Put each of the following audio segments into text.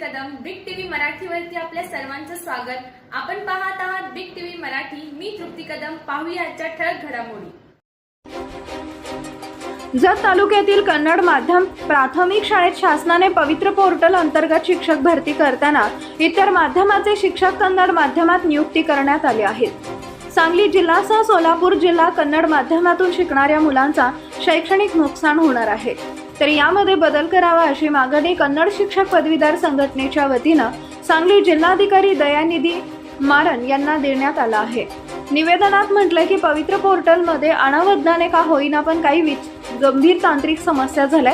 Kadam big TV मराठीवरती आपल्या सर्वांचं स्वागत. आपण पाहत आहात बिग टीव्ही मराठी. मी तृप्ती कदम. पाहूया आजच्या ठळक घडामोडी. जत तालुक्यातील कन्नड माध्यम प्राथमिक शाळेत शासनाने पवित्र पोर्टल अंतर्गत शिक्षक भरती करताना इतर माध्यमाचे शिक्षक कन्नड माध्यमात नियुक्ती करण्यात आले आहेत सांगली जिल्हासह सोलापूर जिल्हा कन्नड माध्यमातून शिकणाऱ्या मुलांचा शैक्षणिक नुकसान होणार आहे. तर यामध्ये बदल करावा अशी मागणी कन्नड शिक्षक पदवीधर संघटनेच्या वतीनं सांगली जिल्हाधिकारी दयानिधी मारन यांना देण्यात आला आहे. निवेदनात म्हटलंय की पवित्र पोर्टलमध्ये अनावधाने का होईना पण काही विच गंभीर तांत्रिक समस्या झाल्या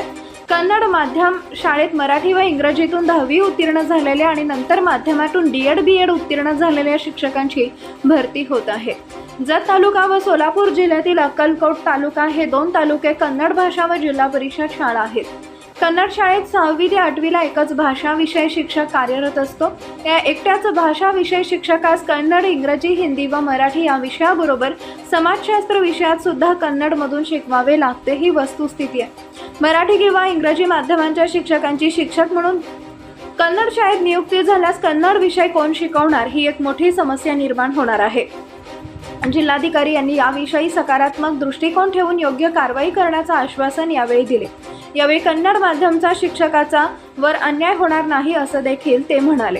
कन्नड माध्यम शाळेत मराठी व इंग्रजीतून दहावी उत्तीर्ण झालेल्या आणि नंतर माध्यमातून डी एड बी एड उत्तीर्ण झालेल्या शिक्षकांची भरती होत आहे. जत तालुका व सोलापूर जिल्ह्यातील अक्कलकोट तालुका हे दोन तालुके कन्नड भाषा व जिल्हा परिषद शाळा आहेत. कन्नड शाळेत सहावी ते आठवीला एकच भाषा विषय शिक्षक कार्यरत असतो. या एकट्याच भाषा विषय शिक्षकास कन्नड इंग्रजी हिंदी व मराठी या विषयाबरोबर समाजशास्त्र विषयात सुद्धा कन्नडमधून शिकवावे लागते ही वस्तुस्थिती आहे. मराठी किंवा इंग्रजी माध्यमांच्या शिक्षकांची शिक्षक म्हणून कन्नड शाळेत नियुक्ती झाल्यास कन्नड विषय कोण शिकवणार ही एक मोठी समस्या निर्माण होणार आहे. जिल्हाधिकारी यांनी याविषयी सकारात्मक दृष्टिकोन ठेवून योग्य कारवाई करण्याचं आश्वासन यावेळी दिले. यावेळी कन्नड माध्यमचा शिक्षकाचा वर अन्याय होणार नाही असं देखील ते म्हणाले.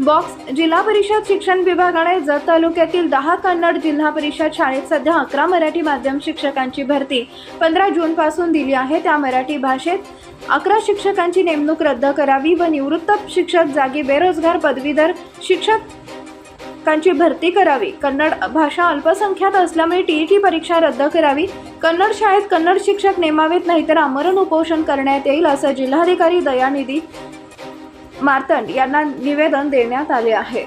बॉक्स जिल्हा परिषद शिक्षण विभागाने जत तालुक्यातील दहा कन्नड जिल्हा परिषद शाळेत सध्या अकरा मराठी माध्यम शिक्षकांची भरती पंधरा जूनपासून दिली आहे. त्या मराठी भाषेत अकरा शिक्षकांची नेमणूक रद्द करावी व निवृत्त शिक्षक जागी बेरोजगार पदवीधर शिक्षक शिक्षकांची भरती करावी. कन्नड भाषा अल्पसंख्यात असल्यामुळे टीईची परीक्षा रद्द करावी. कन्नड शाळेत कन्नड शिक्षक नेमावेत नाहीतर आमरण उपोषण करण्यात येईल असं जिल्हाधिकारी दयानिधी मार्तंड यांना निवेदन देण्यात आले आहे.